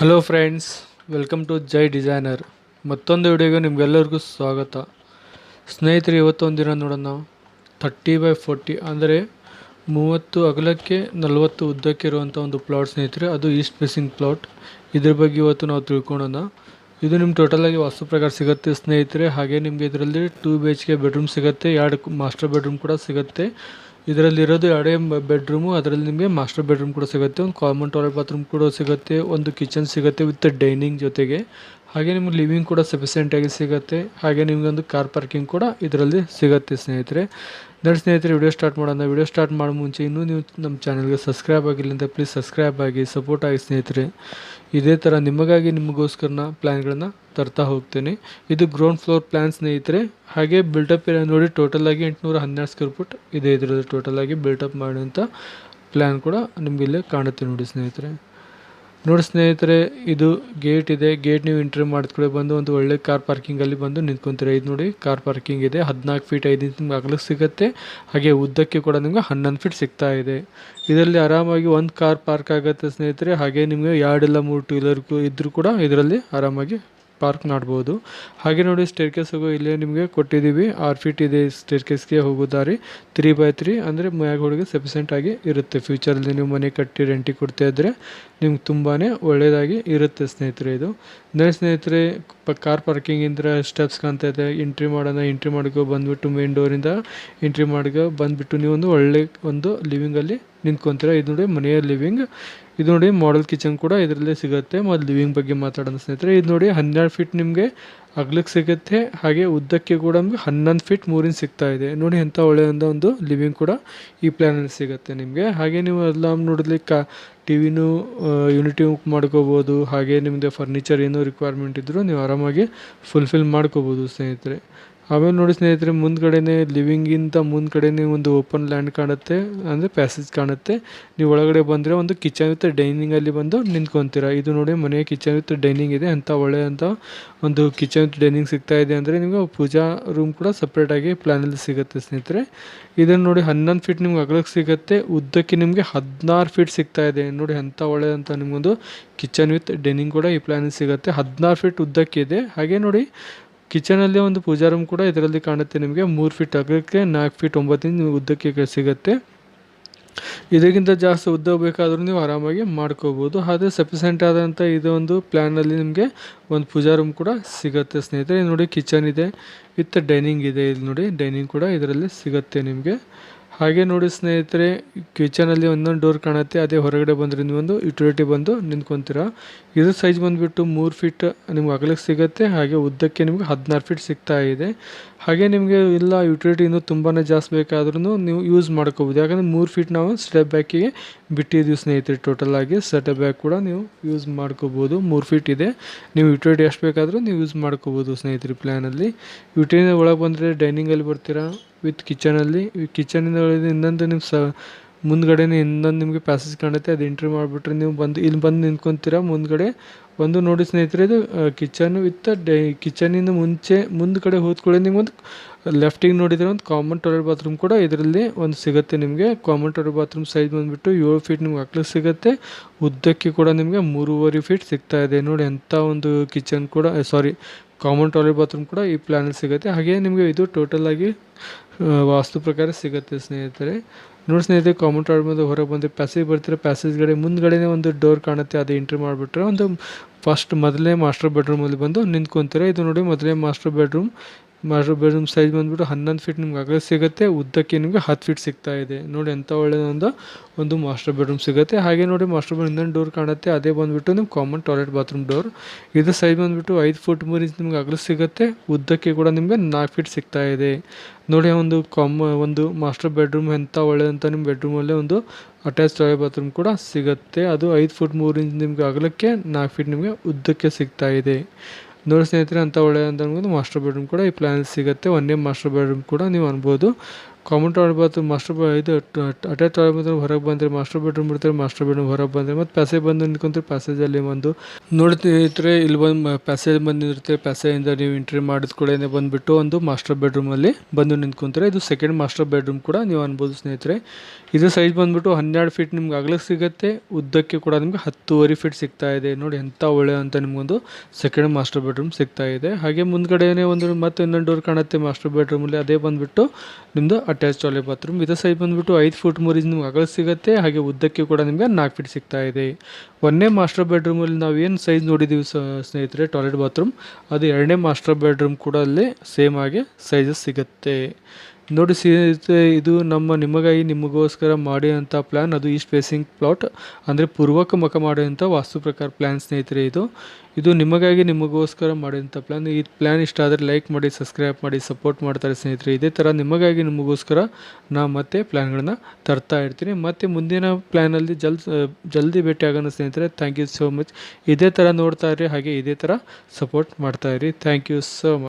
Hello friends welcome to Jai designer ಮತ್ತೊಂದು ವಿಡಿಯೋಗೆ ನಿಮಗೆಲ್ಲರಿಗೂ ಸ್ವಾಗತ. ಸ್ನೇಹಿತರೆ ಇವತ್ತು ಒಂದಿನ ನೋಡೋಣ. ನಾವು ಥರ್ಟಿ ಬೈ ಫೋರ್ಟಿ ಅಂದರೆ ಮೂವತ್ತು ಅಗಲಕ್ಕೆ ನಲವತ್ತು ಉದ್ದಕ್ಕೆ ಇರುವಂಥ ಒಂದು ಪ್ಲಾಟ್ ಸ್ನೇಹಿತರೆ, ಅದು ಈಸ್ಟ್ ಫೇಸಿಂಗ್ ಪ್ಲಾಟ್ ಇದ್ರ ಬಗ್ಗೆ ಇವತ್ತು ನಾವು ತಿಳ್ಕೊಳೋಣ. ಇದು ನಿಮ್ಮ ಟೋಟಲಾಗಿ ವಾಸ್ತು ಪ್ರಕಾರ ಸಿಗುತ್ತೆ ಸ್ನೇಹಿತರೆ. ಹಾಗೆ ನಿಮಗೆ ಇದರಲ್ಲಿ two B H K bedroom ಸಿಗುತ್ತೆ, ಎರಡು ಮಾಸ್ಟರ್ ಬೆಡ್ರೂಮ್ ಕೂಡ ಸಿಗುತ್ತೆ. ಇದರಲ್ಲಿ ಇರೋದು ಎರಡೇ ಬೆಡ್ರೂಮು, ಅದರಲ್ಲಿ ನಿಮಗೆ ಮಾಸ್ಟರ್ ಬೆಡ್ರೂಮ್ ಕೂಡ ಸಿಗುತ್ತೆ, ಒಂದು ಕಾಮನ್ ಟಾಯ್ಲೆಟ್ ಬಾತ್ರೂಮ್ ಕೂಡ ಸಿಗುತ್ತೆ, ಒಂದು ಕಿಚನ್ ಸಿಗುತ್ತೆ ವಿತ್ ಡೈನಿಂಗ್ ಜೊತೆಗೆ. ಹಾಗೆ ನಿಮ್ಗೆ ಲಿವಿಂಗ್ ಕೂಡ ಸಫಿಸಿಯೆಂಟಾಗಿ ಸಿಗುತ್ತೆ. ಹಾಗೆ ನಿಮಗೊಂದು ಕಾರ್ ಪಾರ್ಕಿಂಗ್ ಕೂಡ ಇದರಲ್ಲಿ ಸಿಗುತ್ತೆ ಸ್ನೇಹಿತರೆ. ನನ್ನ ಸ್ನೇಹಿತರೆ ವಿಡಿಯೋ ಸ್ಟಾರ್ಟ್ ಮಾಡೋಣ. ವಿಡಿಯೋ ಸ್ಟಾರ್ಟ್ ಮಾಡೋ ಮುಂಚೆ ಇನ್ನೂ ನೀವು ನಮ್ಮ ಚಾನಲ್ಗೆ ಸಬ್ಸ್ಕ್ರೈಬ್ ಆಗಿಲ್ಲ ಅಂತ ಪ್ಲೀಸ್ ಸಬ್ಸ್ಕ್ರೈಬ್ ಆಗಿ ಸಪೋರ್ಟ್ ಆಗಿ ಸ್ನೇಹಿತರೆ. ಇದೇ ಥರ ನಿಮಗಾಗಿ ನಿಮಗೋಸ್ಕರನ ಪ್ಲ್ಯಾನ್ಗಳನ್ನು ತರ್ತಾ ಹೋಗ್ತೇನೆ. ಇದು ಗ್ರೌಂಡ್ ಫ್ಲೋರ್ ಪ್ಲ್ಯಾನ್ ಸ್ನೇಹಿತರೆ. ಹಾಗೆ ಬಿಲ್ಟಪ್ ಏರಿಯಾ ನೋಡಿ ಟೋಟಲ್ ಆಗಿ ಎಂಟುನೂರ ಹನ್ನೆರಡು ಸ್ಕ್ವೇರ್ ಫುಟ್ ಇದೆ ಇದರಲ್ಲಿ ಟೋಟಲ್ ಆಗಿ ಬಿಲ್ಟಪ್ ಮಾಡೋಂಥ ಪ್ಲ್ಯಾನ್ ಕೂಡ ನಿಮಗಿಲ್ಲೇ ಕಾಣುತ್ತೆ ನೋಡಿ ಸ್ನೇಹಿತರೆ. ನೋಡಿ ಸ್ನೇಹಿತರೆ, ಇದು ಗೇಟ್ ಇದೆ. ಗೇಟ್ ನೀವು ಎಂಟ್ರಿ ಮಾಡಿದ ಬಂದು ಒಂದು ಒಳ್ಳೆ ಕಾರ್ ಪಾರ್ಕಿಂಗಲ್ಲಿ ಬಂದು ನಿಂತ್ಕೊಂತೀರಾ. ಇದು ನೋಡಿ ಕಾರ್ ಪಾರ್ಕಿಂಗ್ ಇದೆ. ಹದಿನಾಲ್ಕು ಫೀಟ್ ಐದು ಇಂಚ್ ನಿಮ್ಗೆ ಅಗಲಕ್ಕೆ ಸಿಗುತ್ತೆ. ಹಾಗೆ ಉದ್ದಕ್ಕೆ ಕೂಡ ನಿಮ್ಗೆ ಹನ್ನೊಂದು ಫೀಟ್ ಸಿಗ್ತಾ ಇದೆ. ಇದರಲ್ಲಿ ಆರಾಮಾಗಿ ಒಂದು ಕಾರ್ ಪಾರ್ಕ್ ಆಗುತ್ತೆ ಸ್ನೇಹಿತರೆ. ಹಾಗೆ ನಿಮಗೆ ಎರಡಿಲ್ಲ ಮೂರು ಟೂ ವೀಲರ್ ಇದ್ದರೂ ಕೂಡ ಇದರಲ್ಲಿ ಆರಾಮಾಗಿ ಪಾರ್ಕ್ ಮಾಡ್ಬೋದು ಹಾಗೆ ನೋಡಿ ಸ್ಟೇರ್ ಕೇಸ್ ಹೋಗೋ ಇಲ್ಲೇ ನಿಮಗೆ ಕೊಟ್ಟಿದ್ದೀವಿ ಆರು ಫೀಟ್ ಇದೆ ಸ್ಟೇರ್ ಕೇಸ್ಗೆ ಹೋಗೋ ದಾರಿ. ತ್ರೀ ಬೈ ತ್ರೀ ಅಂದರೆ ಮ್ಯಾಗ ಹುಡುಗ ಸಫಿಸೆಂಟ್ ಆಗಿ ಇರುತ್ತೆ. ಫ್ಯೂಚರಲ್ಲಿ ನೀವು ಮನೆ ಕಟ್ಟಿ ರೆಂಟಿಗೆ ಕೊಡ್ತಾ ಇದ್ದರೆ ನಿಮ್ಗೆ ತುಂಬಾ ಒಳ್ಳೆಯದಾಗಿ ಇರುತ್ತೆ ಸ್ನೇಹಿತರೆ ಇದು. ಅಂದರೆ ಸ್ನೇಹಿತರೆ, ಪ ಕಾರ್ ಪಾರ್ಕಿಂಗಿಂದ ಸ್ಟೆಪ್ಸ್ ಕಾಣ್ತಾ ಇದೆ. ಎಂಟ್ರಿ ಮಾಡೋಣ ಎಂಟ್ರಿ ಮಾಡ್ಕೊ ಬಂದುಬಿಟ್ಟು ಮೇನ್ ಡೋರಿಂದ ಎಂಟ್ರಿ ಮಾಡ್ಕೊ ಬಂದುಬಿಟ್ಟು ನೀವು ಒಂದು ಒಳ್ಳೆ ಒಂದು ಲಿವಿಂಗಲ್ಲಿ ನಿಂತ್ಕೊತೀರ. ಇದು ನೋಡಿ ಮನೆಯ ಲಿವಿಂಗ್ ಇದು ನೋಡಿ ಮಾಡಲ್ ಕಿಚನ್ ಕೂಡ ಇದರಲ್ಲೇ ಸಿಗುತ್ತೆ. ಮತ್ತು ಲಿವಿಂಗ್ ಬಗ್ಗೆ ಮಾತಾಡೋಣ ಸ್ನೇಹಿತರೆ. ಇದು ನೋಡಿ ಹನ್ನೆರಡು ಫೀಟ್ ನಿಮಗೆ ಅಗ್ಲಕ್ಕೆ ಸಿಗುತ್ತೆ. ಹಾಗೆ ಉದ್ದಕ್ಕೆ ಕೂಡ ನಮಗೆ ಹನ್ನೊಂದು ಫೀಟ್ ಮೂರಿನ ಸಿಗ್ತಾ ಇದೆ. ನೋಡಿ ಎಂಥ ಒಳ್ಳೆಯದ ಒಂದು ಲಿವಿಂಗ್ ಕೂಡ ಈ ಪ್ಲ್ಯಾನಲ್ಲಿ ಸಿಗುತ್ತೆ ನಿಮಗೆ. ಹಾಗೆ ನೀವು ಎಲ್ಲ ನೋಡಲಿಕ್ಕೆ ಟಿ ವಿನೂ ಯೂನಿಟಿ ಮಾಡ್ಕೋಬೋದು. ಹಾಗೆ ನಿಮ್ಮದು ಫರ್ನಿಚರ್ ಏನೋ ರಿಕ್ವೈರ್ಮೆಂಟ್ ಇದ್ದರೂ ನೀವು ಆರಾಮಾಗಿ ಫುಲ್ಫಿಲ್ ಮಾಡ್ಕೋಬೋದು ಸ್ನೇಹಿತರೆ. ಆಮೇಲೆ ನೋಡಿ ಸ್ನೇಹಿತರೆ, ಮುಂದ್ಗಡೆನೆ ಲಿವಿಂಗಿಂತ ಮುಂದ್ಗಡೆನೆ ಒಂದು ಓಪನ್ ಲ್ಯಾಂಡ್ ಕಾಣುತ್ತೆ, ಅಂದರೆ ಪ್ಯಾಸೇಜ್ ಕಾಣುತ್ತೆ. ನೀವು ಒಳಗಡೆ ಬಂದರೆ ಒಂದು ಕಿಚನ್ ವಿತ್ ಡೈನಿಂಗಲ್ಲಿ ಬಂದು ನಿಂತ್ಕೊತೀರ. ಇದು ನೋಡಿ ಮನೆಯ ಕಿಚನ್ ವಿತ್ ಡೈನಿಂಗ್ ಇದೆ ಅಂತ ಒಳ್ಳೆಯಂಥ ಒಂದು ಕಿಚನ್ ವಿತ್ ಡೈನಿಂಗ್ ಸಿಗ್ತಾ ಇದೆ ಅಂದರೆ ನಿಮಗೆ ಪೂಜಾ ರೂಮ್ ಕೂಡ ಸಪ್ರೇಟಾಗಿ ಪ್ಲ್ಯಾನಲ್ಲಿ ಸಿಗುತ್ತೆ ಸ್ನೇಹಿತರೆ. ಇದನ್ನು ನೋಡಿ ಹನ್ನೊಂದು ಫೀಟ್ ನಿಮ್ಗೆ ಅಗಲಕ್ಕೆ ಸಿಗುತ್ತೆ, ಉದ್ದಕ್ಕೆ ನಿಮಗೆ ಹದಿನಾರು ಫೀಟ್ ಸಿಗ್ತಾ ಇದೆ. ನೋಡಿ ಎಂಥ ಒಳ್ಳೆಯದಂಥ ನಿಮಗೊಂದು ಕಿಚನ್ ವಿತ್ ಡೈನಿಂಗ್ ಕೂಡ ಈ ಪ್ಲ್ಯಾನಲ್ಲಿ ಸಿಗುತ್ತೆ. ಹದಿನಾರು ಫೀಟ್ ಉದ್ದಕ್ಕೆ ಇದೆ ಹಾಗೆ ನೋಡಿ ಕಿಚನಲ್ಲಿ ಒಂದು ಪೂಜಾ ರೂಮ್ ಕೂಡ ಇದರಲ್ಲಿ ಕಾಣುತ್ತೆ ನಿಮಗೆ. ಮೂರು ಫೀಟ್ ಅಗಲಕ್ಕೆ, ನಾಲ್ಕು ಫೀಟ್ ಒಂಬತ್ತು ನಿಮಗೆ ಉದ್ದಕ್ಕೆ ಸಿಗುತ್ತೆ. ಇದಕ್ಕಿಂತ ಜಾಸ್ತಿ ಉದ್ದ ಬೇಕಾದರೂ ನೀವು ಆರಾಮಾಗಿ ಮಾಡ್ಕೋಬೋದು. ಆದರೆ ಸಫಿಸೆಂಟ್ ಆದಂಥ ಇದೊಂದು ಪ್ಲ್ಯಾನಲ್ಲಿ ನಿಮಗೆ ಒಂದು ಪೂಜಾ ರೂಮ್ ಕೂಡ ಸಿಗುತ್ತೆ ಸ್ನೇಹಿತರೆ. ನೋಡಿ ಕಿಚನ್ ಇದೆ, ವಿತ್ ಡೈನಿಂಗ್ ಇದೆ ಇಲ್ಲಿ ನೋಡಿ. ಡೈನಿಂಗ್ ಕೂಡ ಇದರಲ್ಲಿ ಸಿಗುತ್ತೆ ನಿಮಗೆ. ಹಾಗೆ ನೋಡಿ ಸ್ನೇಹಿತರೆ, ಕಿಚನಲ್ಲಿ ಒಂದೊಂದು ಡೋರ್ ಕಾಣುತ್ತೆ, ಅದೇ ಹೊರಗಡೆ ಬಂದರೆ ನೀವೊಂದು ಯುಟಿಲಿಟಿ ಬಂದು ನಿಂತ್ಕೊತೀರ. ಇದು ಸೈಜ್ ಬಂದುಬಿಟ್ಟು ಮೂರು ಫೀಟ್ ನಿಮ್ಗೆ ಅಗಲಕ್ಕೆ ಸಿಗುತ್ತೆ, ಹಾಗೆ ಉದ್ದಕ್ಕೆ ನಿಮ್ಗೆ ಹದಿನಾರು ಫೀಟ್ ಸಿಗ್ತಾ ಇದೆ. ಹಾಗೆ ನಿಮಗೆ ಇಲ್ಲ ಯುಟಿಲಿಟಿ ಇನ್ನೂ ತುಂಬಾ ಜಾಸ್ತಿ ಬೇಕಾದ್ರೂ ನೀವು ಯೂಸ್ ಮಾಡ್ಕೋಬೋದು. ಯಾಕಂದರೆ ಮೂರು ಫೀಟ್ ನಾವು ಸ್ಟೆಪ್ ಬ್ಯಾಕಿಗೆ ಬಿಟ್ಟಿದ್ದೀವಿ ಸ್ನೇಹಿತರೆ ಟೋಟಲ್ ಆಗಿ. ಸ್ಟೆಪ್ ಬ್ಯಾಕ್ ಕೂಡ ನೀವು ಯೂಸ್ ಮಾಡ್ಕೋಬೋದು. ಮೂರು ಫೀಟ್ ಇದೆ. ನೀವು ಯುಟಿಲಿಟಿ ಎಷ್ಟು ಬೇಕಾದರೂ ನೀವು ಯೂಸ್ ಮಾಡ್ಕೋಬೋದು ಸ್ನೇಹಿತರೆ ಪ್ಲ್ಯಾನಲ್ಲಿ ಯುಟಿಲಿಟಿ ಒಳಗೆ ಬಂದರೆ ಡೈನಿಂಗಲ್ಲಿ ಬರ್ತೀರಾ? ವಿತ್ ಕಿಚನಲ್ಲಿ, ಕಿಚನಿಂದ ಇನ್ನೊಂದು ನಿಮ್ಮ ಸ, ಮುಂದ್ಗಡೆನೇ ಇನ್ನೊಂದು ನಿಮಗೆ ಪ್ಯಾಸೇಜ್ ಕಾಣುತ್ತೆ, ಅದು ಎಂಟ್ರಿ ಮಾಡಿಬಿಟ್ರೆ ನೀವು ಬಂದು, ಇಲ್ಲಿ ಬಂದು ನಿಂತ್ಕೊತೀರ? ಮುಂದ್ಗಡೆ ಒಂದು ನೋಡಿ ಸ್ನೇಹಿತರೆ, ಇದು ಕಿಚನ್ ವಿತ್ ಡೈ ಕಿಚನಿಂದ ಮುಂಚೆ, ಮುಂದ್ಗಡೆ ಹೋದ್ಕೊಳ್ಳಿ ನಿಮಗೊಂದು ಲೆಫ್ಟಿಗೆ ನೋಡಿದರೆ ಒಂದು ಕಾಮನ್ ಟಾಯ್ಲೆಟ್ ಬಾತ್ರೂಮ್ ಕೂಡ ಇದರಲ್ಲಿ ಒಂದು ಸಿಗುತ್ತೆ ನಿಮಗೆ. ಕಾಮನ್ ಟಾಯ್ಲೆಟ್ ಬಾತ್ರೂಮ್ ಸೈಜ್ ಬಂದುಬಿಟ್ಟು ಏಳು ಫೀಟ್ ನಿಮ್ಗೆ ಅಕ್ಲಿಗೆ ಸಿಗುತ್ತೆ. ಉದ್ದಕ್ಕೆ ಕೂಡ ನಿಮಗೆ ಮೂರುವರೆ ಫೀಟ್ ಸಿಗ್ತಾ ಇದೆ. ನೋಡಿ ಎಂಥ ಒಂದು ಕಿಚನ್ ಕೂಡ ಸಾರಿ ಕಾಮನ್ ಟಾಯ್ಲೆಟ್ ಬಾತ್ರೂಮ್ ಕೂಡ ಈ ಪ್ಲ್ಯಾನಲ್ಲಿ ಸಿಗುತ್ತೆ. ಹಾಗೆಯೇ ನಿಮಗೆ ಇದು ಟೋಟಲ್ ಆಗಿ ವಾಸ್ತು ಪ್ರಕಾರ ಸಿಗುತ್ತೆ, ಸ್ನೇಹಿತರೆ. ನೋಡಿ ಸ್ನೇಹಿತರೆ ಕಾಮನ್ ಟಾಯ್ಲೆಟ್ ಬಂದು ಹೊರಗೆ ಬಂದು ಪ್ಯಾಸೇಜ್ ಬರ್ತಿರೋ? ಪ್ಯಾಸೇಜ್ ಕಡೆ ಮುಂದ್ಗಡೆನೇ ಒಂದು ಡೋರ್ ಕಾಣುತ್ತೆ, ಅದು ಎಂಟ್ರಿ ಮಾಡಿಬಿಟ್ರೆ. ಒಂದು ಫಸ್ಟ್ ಮೊದಲೇ ಮಾಸ್ಟರ್ ಬೆಡ್ರೂಮಲ್ಲಿ ಬಂದು ನಿಂತ್ಕೊತಾರೆ? ಇದು ನೋಡಿ ಮೊದಲೇ master bedroom master bedroom size ಬಂದುಬಿಟ್ಟು ಹನ್ನೊಂದು ಫೀಟ್ ನಿಮ್ಗೆ ಅಗಲ ಸಿಗುತ್ತೆ, ಉದ್ದಕ್ಕೆ ನಿಮಗೆ ಹತ್ತು ಫೀಟ್ ಸಿಗ್ತಾ ಇದೆ. ನೋಡಿ ಎಂಥ ಒಳ್ಳೆಯದೊಂದು ಒಂದು ಮಾಸ್ಟರ್ ಬೆಡ್ರೂಮ್ ಸಿಗುತ್ತೆ. ಹಾಗೆ ನೋಡಿ ಮಾಸ್ಟರ್ ಬೆಡ್ ಇನ್ನೊಂದು ಡೋರ್ ಕಾಣುತ್ತೆ, ಅದೇ ಬಂದುಬಿಟ್ಟು ನಿಮ್ಮ ಕಾಮನ್ ಟಾಯ್ಲೆಟ್ ಬಾತ್ರೂಮ್ ಡೋರ್ ಇದು ಸೈಜ್ ಬಂದುಬಿಟ್ಟು ಐದು ಫುಟ್ ಮೂರು ಇಂಚ್ ನಿಮ್ಗೆ ಅಗಲ ಸಿಗುತ್ತೆ, ಉದ್ದಕ್ಕೆ ಕೂಡ ನಿಮಗೆ ನಾಲ್ಕು ಫೀಟ್ ಸಿಗ್ತಾ ಇದೆ. ನೋಡಿ ಒಂದು ಕಾಮ ಒಂದು ಮಾಸ್ಟರ್ ಬೆಡ್ರೂಮ್ ಎಂಥ ಒಳ್ಳೆಯದಂತ ನಿಮ್ಮ ಬೆಡ್ರೂಮಲ್ಲೇ ಒಂದು ಅಟ್ಯಾಚ್ ಟಾಯ್ಲೆಟ್ ಬಾತ್ರೂಮ್ ಕೂಡ ಸಿಗುತ್ತೆ. ಅದು ಐದು ಫುಟ್ ಮೂರು ಇಂಚ್ ನಿಮ್ಗೆ ಅಗಲಕ್ಕೆ ನಾಲ್ಕು ಫೀಟ್ ನಿಮಗೆ ಉದ್ದಕ್ಕೆ ಸಿಗ್ತಾ ಇದೆ. ನೋಡಿ ಸ್ನೇಹಿತರೆ ಅಂತ ಒಳ್ಳೆಯ ಅಂತ ಮಾಸ್ಟರ್ ಬೆಡ್ರೂಮ್ ಕೂಡ ಈ ಪ್ಲ್ಯಾನಲ್ಲಿ ಸಿಗುತ್ತೆ. ಒಂದೇ ಮಾಸ್ಟರ್ ಬೆಡ್ರೂಮ್ ಕೂಡ ನೀವು ಅನ್ಬೋದು. ಟಾಯ್ಲೆಟ್ ಬಾತ್ರೂಮ್ ಮಾಸ್ಟರ್ ಬ ಇದು ಅಟ್ಯಾಚ್ ಬಾತ್ರೂಮ್ ಹೊರಗೆ ಬಂದರೆ ಮಾಸ್ಟರ್ ಬೆಡ್ರೂಮ್ ಬಿಡ್ತಾರೆ ಮಾಸ್ಟರ್ ಬೆಡ್ರೂಮ್ ಹೊರಗೆ ಬಂದರೆ ಮತ್ತು ಪ್ಯಾಸೇಜ್ ಬಂದು ನಿಂತ್ಕೊಂತಾರೆ ಪ್ಯಾಸೇಜಲ್ಲಿ ಒಂದು ನೋಡಿ ಸ್ನೇಹಿತರೆ ಇಲ್ಲಿ ಬಂದು ಪ್ಯಾಸೇಜ್ ಬಂದು ನಿಂತಿರುತ್ತೆ ಪ್ಯಾಸೇಜಿಂದ ನೀವು ಎಂಟ್ರಿ ಮಾಡಿದ ಕೂಡ ಬಂದುಬಿಟ್ಟು ಒಂದು ಮಾಸ್ಟರ್ ಬೆಡ್ರೂಮಲ್ಲಿ ಬಂದು ನಿಂತ್ಕೊಂತಾರೆ. ಇದು ಸೆಕೆಂಡ್ ಮಾಸ್ಟರ್ ಬೆಡ್ರೂಮ್ ಕೂಡ ನೀವು ಅನ್ಬೋದು ಸ್ನೇಹಿತರೆ. ಇದು ಸೈಜ್ ಬಂದುಬಿಟ್ಟು ಹನ್ನೆರಡು ಫೀಟ್ ನಿಮ್ಗೆ ಅಗಲಕ್ಕೆ ಸಿಗುತ್ತೆ, ಉದ್ದಕ್ಕೆ ಕೂಡ ನಿಮ್ಗೆ ಹತ್ತುವರೆ ಫೀಟ್ ಸಿಗ್ತಾ ಇದೆ. ನೋಡಿ ಎಂಥ ಒಳ್ಳೆ ಅಂತ ನಿಮಗೊಂದು ಸೆಕೆಂಡ್ ಮಾಸ್ಟರ್ ಬೆಡ್ರೂಮ್ ಸಿಗ್ತಾ ಇದೆ. ಹಾಗೆ ಮುಂದ್ಗಡೆನೇ ಒಂದು ಮತ್ತೆ ಇನ್ನೊಂದು ಡೋರ್ ಕಾಣುತ್ತೆ ಮಾಸ್ಟರ್ ಬೆಡ್ರೂಮಲ್ಲಿ ಅದೇ ಬಂದುಬಿಟ್ಟು ನಿಮ್ಮದು ಅಟ್ಯಾಚ್ ಟಾಯ್ಲೆಟ್ ಬಾತ್ರೂಮ್ ಇದು ಸೈಜ್ ಬಂದುಬಿಟ್ಟು ಐದು ಫುಟ್ ಮೂರು ಇಂಚ್ ನಿಮ್ಗೆ ಅಗಲ ಸಿಗುತ್ತೆ. ಹಾಗೆ ಉದ್ದಕ್ಕೆ ಕೂಡ ನಿಮಗೆ ನಾಲ್ಕು ಫೀಟ್ ಸಿಗ್ತಾ ಇದೆ. ಒಂದನೇ ಮಾಸ್ಟರ್ ಬೆಡ್ರೂಮಲ್ಲಿ ನಾವು ಏನು ಸೈಜ್ ನೋಡಿದ್ದೀವಿ ಸ್ನೇಹಿತರೆ ಟಾಯ್ಲೆಟ್ ಬಾತ್ರೂಮ್ ಅದು ಎರಡನೇ ಮಾಸ್ಟರ್ ಬೆಡ್ರೂಮ್ ಕೂಡ ಅಲ್ಲಿ ಸೇಮ್ ಆಗಿ ಸೈಜಸ್ ಸಿಗುತ್ತೆ. ನೋಡಿ ಸ್ನೇಹಿತರೆ, ಇದು ನಮ್ಮ ನಿಮಗಾಗಿ ನಿಮಗೋಸ್ಕರ ಮಾಡಿದಂಥ ಪ್ಲ್ಯಾನ್ ಅದು ಈಸ್ಟ್ ಫೇಸಿಂಗ್ ಪ್ಲಾಟ್ ಅಂದರೆ ಪೂರ್ವಕ ಮುಖ ಮಾಡಿದಂಥ ವಾಸ್ತು ಪ್ರಕಾರ ಪ್ಲ್ಯಾನ್ ಸ್ನೇಹಿತರೆ ಇದು. ಇದು ನಿಮಗಾಗಿ ನಿಮಗೋಸ್ಕರ ಮಾಡಿದಂಥ ಪ್ಲ್ಯಾನ್ ಈ ಪ್ಲ್ಯಾನ್ ಇಷ್ಟ ಆದರೆ ಲೈಕ್ ಮಾಡಿ ಸಬ್ಸ್ಕ್ರೈಬ್ ಮಾಡಿ ಸಪೋರ್ಟ್ ಮಾಡ್ತಾರೆ ಸ್ನೇಹಿತರೆ. ಇದೇ ಥರ ನಿಮಗಾಗಿ ನಿಮಗೋಸ್ಕರ ನಾ ಮತ್ತೆ ಪ್ಲ್ಯಾನ್ಗಳನ್ನ ತರ್ತಾ ಇರ್ತೀನಿ. ಮತ್ತು ಮುಂದಿನ ಪ್ಲ್ಯಾನಲ್ಲಿ ಜಲ್ ಜಲ್ದಿ ಭೇಟಿ ಆಗೋಣ ಸ್ನೇಹಿತರೆ. ಥ್ಯಾಂಕ್ ಯು ಸೋ ಮಚ್ ಇದೇ ಥರ ನೋಡ್ತಾ ಇರಿ ಹಾಗೆ ಇದೇ ಥರ ಸಪೋರ್ಟ್ ಮಾಡ್ತಾ ಇರಿ ಥ್ಯಾಂಕ್ ಯು ಸೋ ಮಚ್